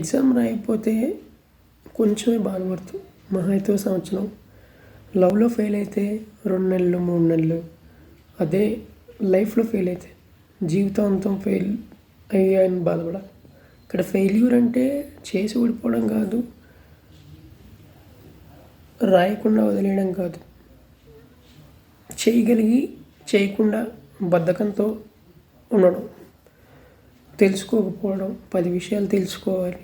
Exam రాయకపోతే కొంచెమే బాధపడుతుంది మహా అయితే సంవత్సరం. లవ్లో ఫెయిల్ అయితే రెండు నెలలు మూడు నెలలు. అదే లైఫ్లో ఫెయిల్ అయితే జీవితాంతం ఫెయిల్ అయ్యాయని బాధపడాలి. ఇక్కడ ఫెయిల్యూర్ అంటే చేసి ఓడిపోవడం కాదు రాయకుండా వదిలేయడం కాదు. చేయగలిగి చేయకుండా బద్ధకంతో ఉండడం తెలుసుకోకపోవడం పది విషయాలు తెలుసుకోవాలి.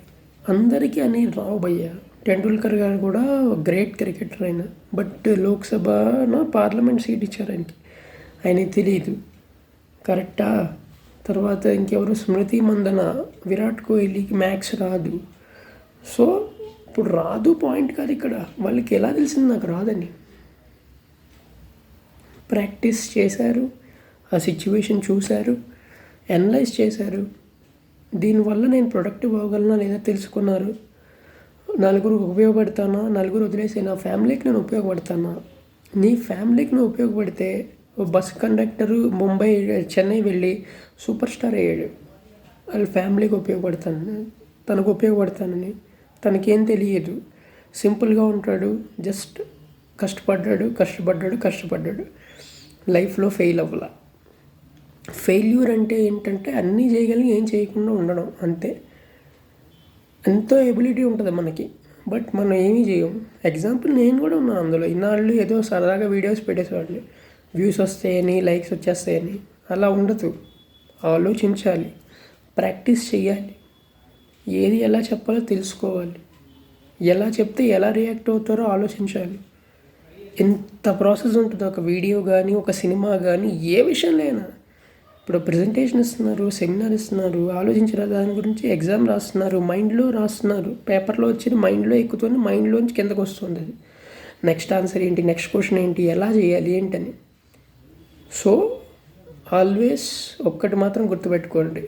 అందరికీ అని రావు టెండూల్కర్ గారు కూడా గ్రేట్ క్రికెటర్ ఆయన. బట్ లోక్సభన పార్లమెంట్ సీట్ ఇచ్చారు ఆయనకి. ఆయనకి తెలియదు కరెక్టా? తర్వాత ఇంకెవరు? స్మృతి మందన విరాట్ కోహ్లీకి మ్యాక్స్ రాదు. సో ఇప్పుడు రాదు పాయింట్ కాదు ఇక్కడ. వాళ్ళకి ఎలా తెలిసింది నాకు రాదని. ప్రాక్టీస్ చేశారు. ఆ సిచ్యువేషన్ చూశారు. అనలైజ్ చేశారు. దీనివల్ల నేను ప్రొడక్టివ్ అవ్వగలనా లేదా తెలుసుకున్నారు? నలుగురికి ఉపయోగపడతానా? నలుగురు వదిలేసి నా ఫ్యామిలీకి నేను ఉపయోగపడతానా? నీ ఫ్యామిలీకి నువ్వు ఉపయోగపడితే ఓ బస్ కండక్టరు ముంబై చెన్నై వెళ్ళి సూపర్ స్టార్ అయ్యాడు. వాళ్ళ ఫ్యామిలీకి ఉపయోగపడతాను తనకు ఉపయోగపడతానని తనకేం తెలియదు. సింపుల్గా ఉంటాడు జస్ట్ కష్టపడ్డాడు కష్టపడ్డాడు కష్టపడ్డాడు. లైఫ్లో ఫెయిల్ అవ్వాల. ఫెయిల్యూర్ అంటే ఏంటంటే అన్నీ చేయగలిగి ఏం చేయకుండా ఉండడం అంతే. ఎంతో ఎబిలిటీ ఉంటుంది మనకి బట్ మనం ఏమీ చేయం ఎగ్జాంపుల్ నేను కూడా ఉన్నాను అందులో. ఇన్నాళ్ళు ఏదో సరదాగా వీడియోస్ పెట్టేసేవాళ్ళు వ్యూస్ వస్తాయని లైక్స్ వచ్చేస్తాయని. అలా ఉండదు. ఆలోచించాలి. ప్రాక్టీస్ చేయాలి ఏది ఎలా చెప్పాలో తెలుసుకోవాలి. ఎలా చెప్తే ఎలా రియాక్ట్ అవుతారో ఆలోచించాలి. ఎంత ప్రాసెస్ ఉంటుంది ఒక వీడియో కానీ ఒక సినిమా కానీ ఏ విషయంలో ఇప్పుడు ప్రజెంటేషన్ ఇస్తున్నారు సెమినార్ ఇస్తున్నారు ఆలోచించిన దాని గురించి ఎగ్జామ్ రాస్తున్నారు మైండ్లో రాస్తున్నారు పేపర్లో వచ్చి మైండ్లో ఎక్కుతుంది మైండ్లోంచి కిందకు వస్తుంది అది. నెక్స్ట్ ఆన్సర్ ఏంటి నెక్స్ట్ క్వశ్చన్ ఏంటి ఎలా చేయాలి ఏంటని. సో ఆల్వేస్ ఒక్కటి మాత్రం గుర్తుపెట్టుకోండి.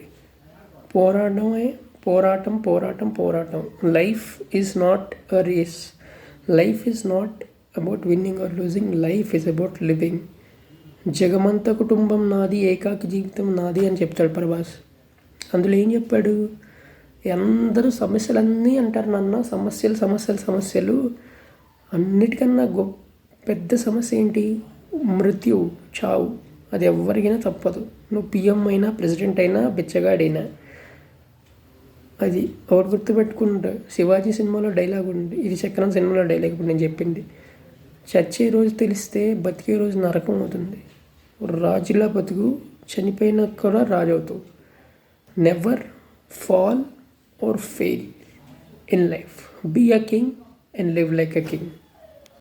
పోరాటమే పోరాటం పోరాటం పోరాటం. Life is not a race life is not about winning or losing life is about living జగమంత కుటుంబం నాది ఏకాకి జీవితం నాది అని చెప్తాడు ప్రభాస్. అందులో ఏం చెప్పాడు? అందరూ సమస్యలన్నీ అంటారు నాన్న. సమస్యలు సమస్యలు సమస్యలు. అన్నిటికన్నా గొప్ప పెద్ద సమస్య ఏంటి? మృత్యు చావు. అది ఎవరికైనా తప్పదు. నువ్వు పిఎం అయినా ప్రెసిడెంట్ అయినా బిచ్చగాడైనా. అది ఎవరు గుర్తుపెట్టుకుంటా. శివాజీ సినిమాలో డైలాగ్ ఉంది. ఇది చక్రం సినిమాలో డైలాగ్ ఇప్పుడు నేను చెప్పింది. చచ్చే రోజు తెలిస్తే బతికే రోజు నరకం అవుతుంది. రాజులా బతుకు చనిపోయినా కూడా రాజు అవుతావు never fall or fail in life be a king and live like a king